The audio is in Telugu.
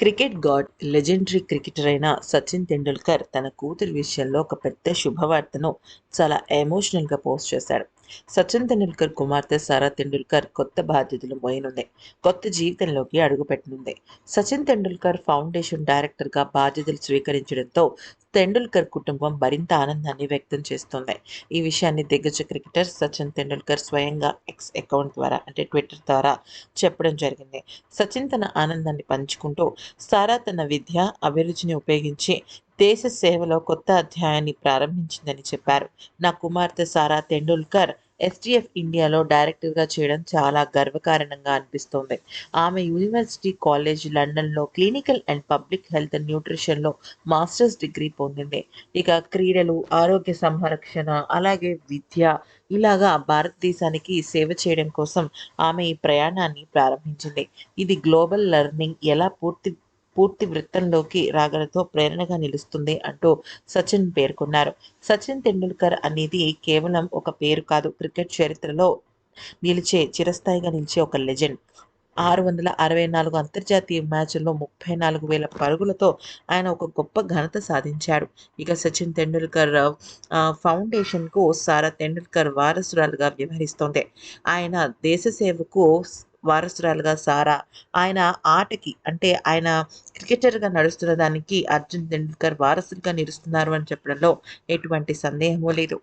క్రికెట్ గాడ్ లెజెండరీ క్రికెటర్ అయిన సచిన్ తెండూల్కర్ తన కూతురి విషయంలో ఒక పెద్ద శుభవార్తను చాలా ఎమోషనల్గా పోస్ట్ చేశాడు. సచిన్ తెండూల్కర్ కుమార్తె సారా తెండూల్కర్ కొత్త బాధ్యతలు మోయనుంది. కొత్త జీవితంలోకి అడుగుపెట్టనుంది సచిన్ తెండూల్కర్ ఫౌండేషన్ డైరెక్టర్గా బాధ్యతలు స్వీకరించడంతో తెండూల్కర్ కుటుంబం మరింత ఆనందాన్ని వ్యక్తం చేస్తోంది. ఈ విషయాన్ని దిగ్గజ క్రికెటర్ సచిన్ తెండూల్కర్ స్వయంగా ఎక్స్ అకౌంట్ ద్వారా అంటే ట్విట్టర్ ద్వారా చెప్పడం జరిగింది. సచిన్ తన ఆనందాన్ని పంచుకుంటూ సారా తన విద్య అభిరుచిని ఉపయోగించి దేశ సేవలో కొత్త అధ్యాయాన్ని ప్రారంభించిందని చెప్పారు. నా కుమార్తె సారా తెండూల్కర్ ఎస్టీఎఫ్ ఇండియాలో డైరెక్టర్గా చేయడం చాలా గర్వకారణంగా అనిపిస్తోంది. ఆమె యూనివర్సిటీ కాలేజ్ లండన్లో క్లినికల్ అండ్ పబ్లిక్ హెల్త్ న్యూట్రిషన్లో మాస్టర్స్ డిగ్రీ పొందింది. ఇక క్రీడలు ఆరోగ్య సంరక్షణ అలాగే విద్య ఇలాగా భారతదేశానికి సేవ చేయడం కోసం ఆమె ఈ ప్రయాణాన్ని ప్రారంభించింది. ఇది గ్లోబల్ లెర్నింగ్ ఎలా పూర్తి పూర్తి వృత్తంలోకి రాగలతో ప్రేరణగా నిలుస్తుంది అంటూ సచిన్ పేర్కొన్నారు. సచిన్ తెండూల్కర్ అనేది కేవలం ఒక పేరు కాదు క్రికెట్ చరిత్రలో నిలిచే చిరస్థాయిగా నిలిచే ఒక లెజెండ్. ఆరు వందల అరవై నాలుగు అంతర్జాతీయ మ్యాచ్ల్లో ముప్పై నాలుగు వేల పరుగులతో ఆయన ఒక గొప్ప ఘనత సాధించాడు. ఇక సచిన్ తెండూల్కర్ ఫౌండేషన్కు సారా తెండూల్కర్ వారసురాలుగా వ్యవహరిస్తోంది. ఆయన దేశ సేవకు వారసురాలుగా సారా. ఆయన ఆటకి అంటే ఆయన క్రికెటర్గా నడుస్తున్న దానికి అర్జున్ తెండూల్కర్ వారసులుగా నిలుస్తున్నారు అని చెప్పడంలో ఎటువంటి సందేహమూ లేదు.